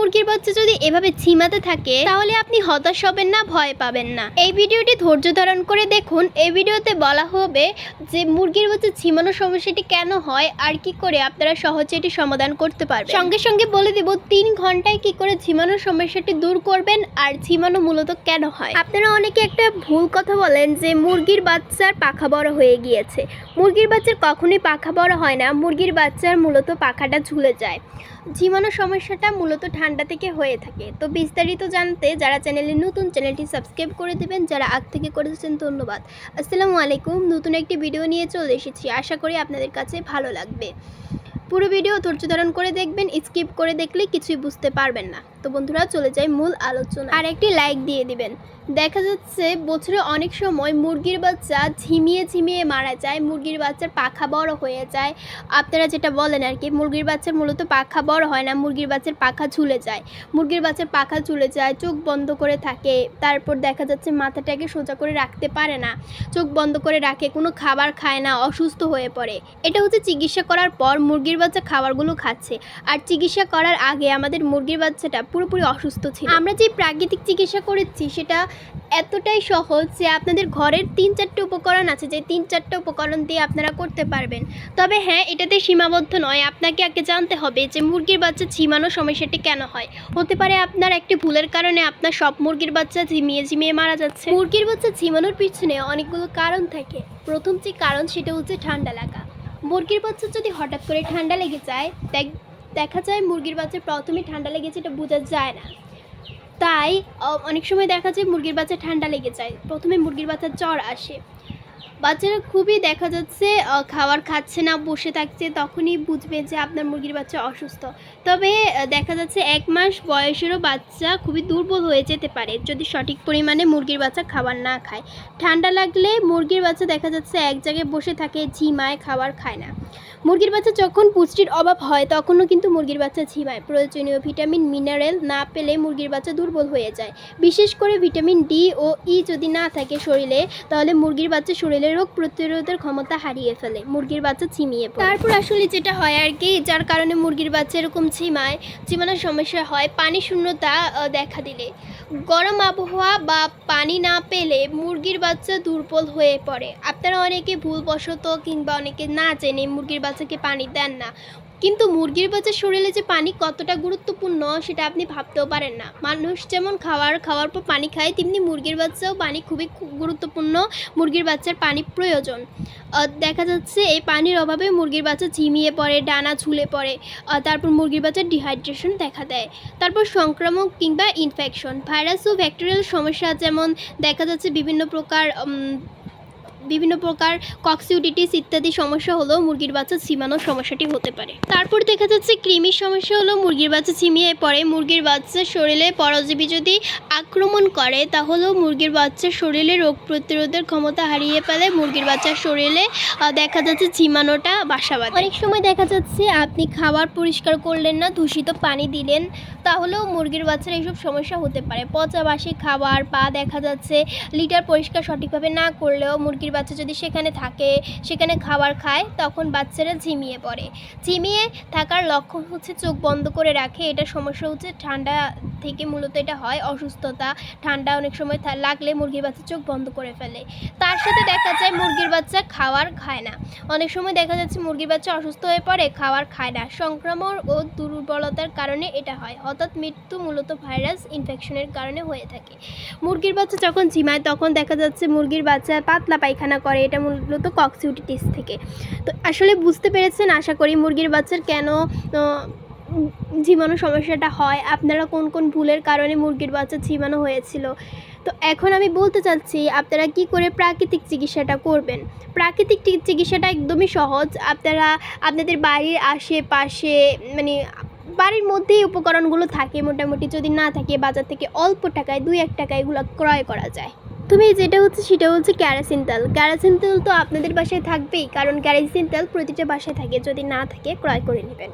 মুরগির বাচ্চা যদি এভাবে ঝিমাতে থাকে, তাহলে আপনি হতাশ হবেন না, ভয় পাবেন না। এই ভিডিওটি ধৈর্য ধারণ করে দেখুন। এই ভিডিওতে বলা হবে যে মুরগির বাচ্চা ঝিমানোর সমস্যাটি কেন হয়, আর কি করে আপনারা সহজে এটি সমাধান করতে পারবেন। সঙ্গে সঙ্গে বলে দেব, তিন ঘন্টায় কি করে ঝিমানোর সমস্যাটি দূর করবেন, আর ঝিমানো মূলত কেন হয়? আপনারা অনেকে একটা ভুল কথা বলেন যে মুরগির বাচ্চার পাখা বড় হয়ে গিয়েছে। মুরগির বাচ্চার কখনোই পাখা বড় হয় না। মুরগির বাচ্চার মূলত পাখাটা ঝুলে যায়। ঝিমানোর সমস্যাটা মূলত ঠান্ডা থেকে হয়ে থাকে। তো বিস্তারিত জানতে যারা চ্যানেলে নতুন, চ্যানেলটি সাবস্ক্রাইব করে দেবেন, যারা আগ থেকে করেছেন ধন্যবাদ। আসসালামু আলাইকুম। নতুন একটি ভিডিও নিয়ে চলে এসেছি। আশা করি আপনাদের কাছে ভালো লাগবে। পুরো ভিডিও ধৈর্য ধারণ করে দেখবেন, স্কিপ করে দেখলে কিছুই বুঝতে পারবেন না। তো বন্ধুরা, চলে যাই মূল আলোচনা আর একটি লাইক দিয়ে দিবেন। দেখা যাচ্ছে, বছরে অনেক সময় মুরগির বাচ্চা ঝিমিয়ে ঝিমিয়ে মারা যায়, মুরগির বাচ্চার পাখা বড় হয়ে যায়। আপনারা যেটা বলেন আর কি, মুরগির বাচ্চার মূলত পাখা বড় হয় না, মুরগির বাচ্চার পাখা ঝুলে যায়। মুরগির বাচ্চার পাখা ঝুলে যায়, চোখ বন্ধ করে থাকে, তারপর দেখা যাচ্ছে মাথাটাকে সোজা করে রাখতে পারে না। চোখ বন্ধ করে রাখে, কোনো খাবার খায় না, অসুস্থ হয়ে পড়ে। এটা হচ্ছে চিকিৎসা করার পর মুরগির বাচ্চা খাবারগুলো খাচ্ছে। আর চিকিৎসা করার আগে আমাদের মুরগির বাচ্চাটা পুরোপুরি অসুস্থ ছিল। আমরা যে প্রাকৃতিক চিকিৎসা করেছি সেটা এতটাই সহজ যে আপনাদের ঘরের তিন চারটে উপকরণ আছে, যে তিন চারটে উপকরণ দিয়ে আপনারা করতে পারবেন। তবে হ্যাঁ এটাতে সীমাবদ্ধ নয়। আপনাকে আগে জানতে হবে যে মুরগির বাচ্চা ঝিমানোর সমস্যাটি কেন হয়। হতে পারে আপনার একটি ভুলের কারণে আপনার সব মুরগির বাচ্চা ঝিমিয়ে ঝিমিয়ে মারা যাচ্ছে। মুরগির বাচ্চা ঝিমানোর পিছনে অনেকগুলো কারণ থাকে। প্রথম যে কারণ সেটা হচ্ছে ঠান্ডা লাগা। মুরগির বাচ্চা যদি হঠাৎ করে ঠান্ডা লেগে যায়, দেখ- যায় মুরগির বাচ্চা প্রথমে ঠান্ডা লেগেছে এটা বোঝা যায় না। তাই অনেক সময় দেখা যায় মুরগির বাচ্চা ঠান্ডা লেগে যায়। প্রথমে মুরগির বাচ্চা জ্বর আসে। বাচ্চারা খুবই দেখা যাচ্ছে খাবার খাচ্ছে না, বসে থাকছে, তখনই বুঝবে যে আপনার মুরগির বাচ্চা অসুস্থ। তবে দেখা যাচ্ছে এক মাস বয়সেরও বাচ্চা খুবই দুর্বল হয়ে যেতে পারে যদি সঠিক পরিমাণে মুরগির বাচ্চা খাবার না খায়। ঠান্ডা লাগলে মুরগির বাচ্চা দেখা যাচ্ছে এক জায়গায় বসে থাকে, ঝিমায়, খাবার খায় না। মুরগির বাচ্চা যখন পুষ্টির অভাব হয়, তখনও কিন্তু মুরগির বাচ্চা ঝিমায়। প্রয়োজনীয় ভিটামিন, মিনারেল না পেলে মুরগির বাচ্চা দুর্বল হয়ে যায়। বিশেষ করে ভিটামিন ডি ও ই যদি না থাকে শরীরে, তাহলে মুরগির বাচ্চা শরীরে রোগ প্রতিরোধের ক্ষমতা হারিয়ে ফেলে, মুরগির বাচ্চা চিমিয়ে পড়ে। তারপর আসলে যেটা হয় আর কি, যার কারণে মুরগির বাচ্চা এরকম চিমায় চিমানোর সমস্যা হয়, পানি শূন্যতা দেখা দিলে। গরম আবহাওয়া বা পানি না পেলে মুরগির বাচ্চা দুর্বল হয়ে পড়ে। আপনারা অনেকে ভুলবশত কিংবা অনেকে না জেনে মুরগির বাচ্চাকে পানি দেন না। কিন্তু মুরগির বাচ্চার শরীরে যে পানি কতটা গুরুত্বপূর্ণ সেটা আপনি ভাবতেও পারেন না। মানুষ যেমন খাওয়ার খাওয়ার পর পানি খায়, তেমনি মুরগির বাচ্চাও পানি খুবই গুরুত্বপূর্ণ মুরগির বাচ্চার পানি প্রয়োজন। দেখা যাচ্ছে এই পানির অভাবে মুরগির বাচ্চা ঝিমিয়ে পড়ে, ডানা ঝুলে পড়ে তারপর মুরগির বাচ্চার ডিহাইড্রেশন দেখা দেয়। তারপর সংক্রামক কিংবা ইনফেকশন ভাইরাস ও ব্যাকটেরিয়াল সমস্যা যেমন দেখা যাচ্ছে বিভিন্ন প্রকার বিভিন্ন প্রকার কক্সিউডিটিস ইত্যাদি সমস্যা হলেও মুরগির বাচ্চা ঝিমানোর সমস্যাটি হতে পারে। তারপর দেখা যাচ্ছে কৃমির সমস্যা হলো মুরগির বাচ্চা ছিমিয়ে পড়ে। মুরগির বাচ্চার শরীরে পরজীবী যদি আক্রমণ করে, তাহলেও মুরগির বাচ্চার শরীরে রোগ প্রতিরোধের ক্ষমতা হারিয়ে ফেলে। মুরগির বাচ্চার শরীরে দেখা যাচ্ছে ছিমানোটা বাসা বাঁধে। অনেক সময় দেখা যাচ্ছে আপনি খাবার পরিষ্কার করলেন না, দূষিত পানি দিলেন, তাহলেও মুরগির বাচ্চার এইসব সমস্যা হতে পারে। পচা বাসি খাবার বা দেখা যাচ্ছে লিটার পরিষ্কার সঠিকভাবে না করলেও মুরগির বাচ্চা যদি সেখানে থাকে, সেখানে খাবার খায়, তখন বাচ্চারা ঝিমিয়ে পড়ে। ঝিমিয়ে থাকার লক্ষণ হচ্ছে চোখ বন্ধ করে রাখে, এটা সমস্যা হচ্ছে ঠান্ডা থেকে মূলত এটা হয় অসুস্থতা। ঠান্ডা অনেক সময় লাগলে মুরগির বাচ্চা চোখ বন্ধ করে ফেলে। তার সাথে দেখা যায় মুরগির বাচ্চা খাওয়ার খায় না। অনেক সময় দেখা যাচ্ছে মুরগির বাচ্চা অসুস্থ হয়ে পড়ে, খাওয়ার খায় না। সংক্রমণ ও দুর্বলতার কারণে এটা হয়। হঠাৎ মৃত্যু মূলত ভাইরাস ইনফেকশনের কারণে হয়ে থাকে। মুরগির বাচ্চা যখন ঝিমায়, তখন দেখা যাচ্ছে মুরগির বাচ্চা পাতলা পায়খানা করে, এটা মূলত কক্সিউটিটিস থেকে। তো আসলে বুঝতে পেরেছেন আশা করি মুরগির বাচ্চার কেন ঝিমানো সমস্যাটা হয়, আপনারা কোন কোন ভুলের কারণে মুরগির বাচ্চা ঝিমানো হয়েছিল। তো এখন আমি বলতে চাচ্ছি, আপনারা কি করে প্রাকৃতিক চিকিৎসাটা করবেন? প্রাকৃতিক চিকিৎসাটা একদমই সহজ। আপনারা, আপনাদের বাড়ির আশেপাশে মানে বাড়ির মধ্যেই উপকরণগুলো থাকে মোটামুটি। যদি না থাকে, বাজার থেকে অল্প টাকায়, দুই এক টাকায় এগুলো ক্রয় করা যায়। তুমি যেটা হচ্ছে সেটা হচ্ছে ক্যারাসিন তেল। ক্যারাসিন তেল তো আপনাদের বাসায় থাকবেই, কারণ ক্যারাসিন তেল প্রতিটা বাসায় থাকে, যদি না থাকে ক্রয় করে নেবেন।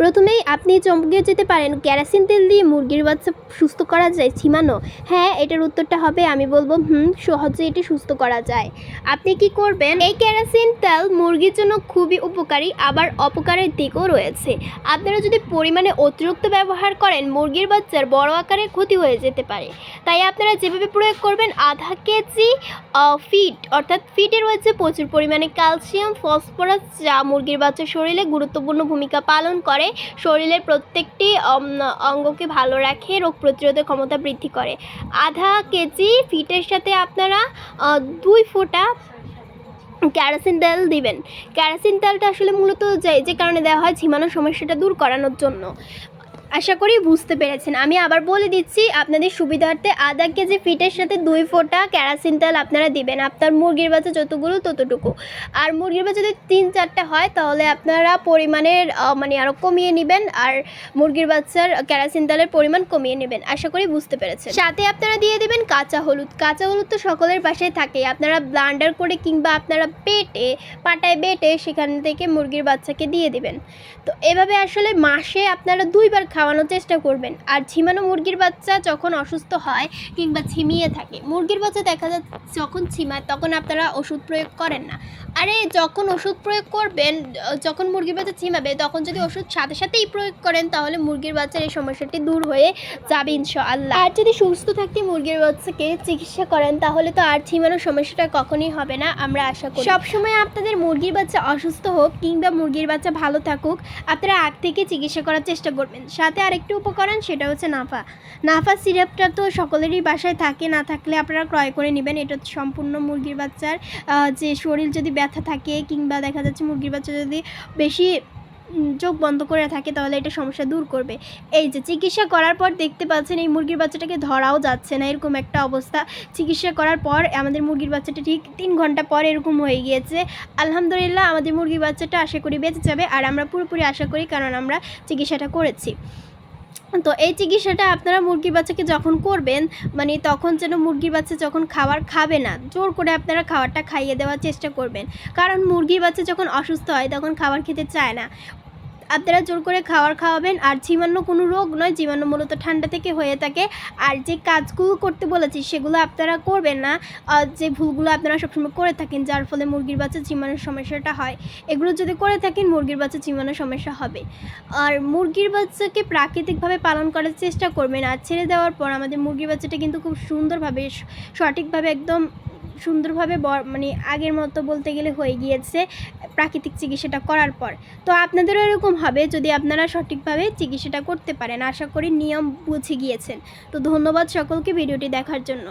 প্রথমেই আপনি চমকে যেতে পারেন। ক্যারাসিন তেল দিয়ে মুরগির বাচ্চা সুস্থ করা যায়? ছিমানো হ্যাঁ এটার উত্তরটা হবে, আমি বলব, হুম, সহজে এটি সুস্থ করা যায়। আপনি কি করবেন? এই ক্যারাসিন তেল মুরগির জন্য খুবই উপকারী, আবার অপকারের দিকও রয়েছে। আপনারা যদি পরিমাণে অতিরিক্ত ব্যবহার করেন, মুরগির বাচ্চার বড় আকারে ক্ষতি হয়ে যেতে পারে। তাই আপনারা যেভাবে প্রয়োগ করবেন, আধা কেজি ফিট অর্থাৎ ফিটে রয়েছে প্রচুর পরিমাণে ক্যালসিয়াম ফসফরাস যা মুরগির বাচ্চার শরীরে গুরুত্বপূর্ণ ভূমিকা পালন করে। শরীরের প্রত্যেকটি অঙ্গকে ভালো রাখে, রোগ প্রতিরোধের ক্ষমতা বৃদ্ধি করে। আধা কেজি ফিটের সাথে আপনারা দুই ফোঁটা ক্যারাসিন তেল দিবেন। ক্যারাসিন তেলটা আসলে মূলত যে যে কারণে দেওয়া হয়, ঝিমানোর সমস্যাটা দূর করানোর জন্য। আশা করি বুঝতে পেরেছেন। আমি আবার বলে দিচ্ছি, আপনাদের সুবিধার্থে আধা কেজি ফিটের সাথে দুই ফোঁটা ক্যারাসিন তেল আপনারা দিবেন। আপনার মুরগির বাচ্চা যতগুলো ততটুকু। আর মুরগির বাচ্চা যদি তিন চারটে হয়, তাহলে আপনারা পরিমাণের মানে আরও কমিয়ে নেবেন আর মুরগির বাচ্চার ক্যারাসিন তেলের পরিমাণ কমিয়ে নেবেন। আশা করি বুঝতে পেরেছেন। সাথে আপনারা দিয়ে দেবেন কাঁচা হলুদ। কাঁচা হলুদ তো সকলের বাসায় থাকে। আপনারা ব্লান্ডার করে কিংবা আপনারা পেটে পাটায় বেটে সেখান থেকে মুরগির বাচ্চাকে দিয়ে দেবেন। তো এভাবে আসলে মাসে আপনারা দুইবার খাওয়ানোর চেষ্টা করবেন। আর ঝিমানো মুরগির বাচ্চা যখন অসুস্থ হয় কিংবা ঝিমিয়ে থাকে, মুরগির বাচ্চা দেখা যায় যখন ঝিমায়, তখন আপনারা ওষুধ প্রয়োগ করেন না। আরে যখন ওষুধ প্রয়োগ করবেন যখন মুরগির বাচ্চা ঝিমাবে তখন যদি ওষুধ সাথে সাথেই প্রয়োগ করেন, তাহলে মুরগির বাচ্চার এই সমস্যাটি দূর হয়ে যাবে ইনশাআল্লাহ। আর যদি সুস্থ থাকতে মুরগির বাচ্চাকে চিকিৎসা করেন, তাহলে তো আর ঝিমানোর সমস্যাটা কখনোই হবে না, আমরা আশা করি। সবসময় আপনাদের মুরগির বাচ্চা অসুস্থ হোক কিংবা মুরগির বাচ্চা ভালো থাকুক, আপনারা আগ থেকে চিকিৎসা করার চেষ্টা করবেন। সাথে আরেকটি উপকরণ, সেটা হচ্ছে নাফা। নাফা সিরাপটা তো সকলেরই বাসায় থাকে, না থাকলে আপনারা ক্রয় করে নেবেন। এটা সম্পূর্ণ মুরগির বাচ্চার যে শরীর যদি ব্যথা থাকে কিংবা দেখা যাচ্ছে মুরগির বাচ্চা যদি বেশি চোখ বন্ধ করে থাকে তাহলে এটা সমস্যা দূর করবে। এই যে চিকিৎসা করার পর দেখতে পাচ্ছেন এই মুরগির বাচ্চাটাকে ধরাও যাচ্ছে না, এরকম একটা অবস্থা। চিকিৎসা করার পর আমাদের মুরগির বাচ্চাটা ঠিক তিন ঘণ্টা পর এরকম হয়ে গিয়েছে। আলহামদুলিল্লাহ আমাদের মুরগির বাচ্চাটা আশা করি বেঁচে যাবে আর আমরা পুরোপুরি আশা করি কারণ আমরা চিকিৎসাটা করেছি। তো এই চিকিৎসাটা আপনারা মুরগির বাচ্চাকে যখন করবেন মানে তখন যেন মুরগির বাচ্চা যখন খাবার খাবে না, জোর করে আপনারা খাবারটা খাইয়ে দেওয়ার চেষ্টা করবেন। কারণ মুরগির বাচ্চা যখন অসুস্থ হয়, তখন খাবার খেতে চায় না। আপনারা জোর করে খাওয়ার খাওয়াবেন, আর জীবাণু কোনো রোগ নয়, জীবাণু মূলত ঠান্ডা থেকে হয়ে থাকে। আর যে কাজগুলো করতে বলেছি, সেগুলো আপনারা করবেন না। যে ভুলগুলো আপনারা সবসময় করে থাকেন, যার ফলে মুরগির বাচ্চা জীবাণুর সমস্যাটা হয়। এগুলো যদি করে থাকেন, মুরগির বাচ্চা জীবাণুর সমস্যা হবে। আর মুরগির বাচ্চাকে প্রাকৃতিকভাবে পালন করার চেষ্টা করবেন। আর ছেড়ে দেওয়ার পর আমাদের মুরগির বাচ্চাটা কিন্তু খুব সুন্দরভাবে, সঠিকভাবে একদম সুন্দরভাবে মানে আগের মতো বলতে গেলে হয়ে গিয়েছে প্রাকৃতিক চিকিৎসাটা করার পর। তো আপনাদেরও এরকম হবে যদি আপনারা সঠিকভাবে চিকিৎসাটা করতে পারেন। আশা করি নিয়ম বুঝে গিয়েছেন। তো ধন্যবাদ সকলকে ভিডিওটি দেখার জন্য।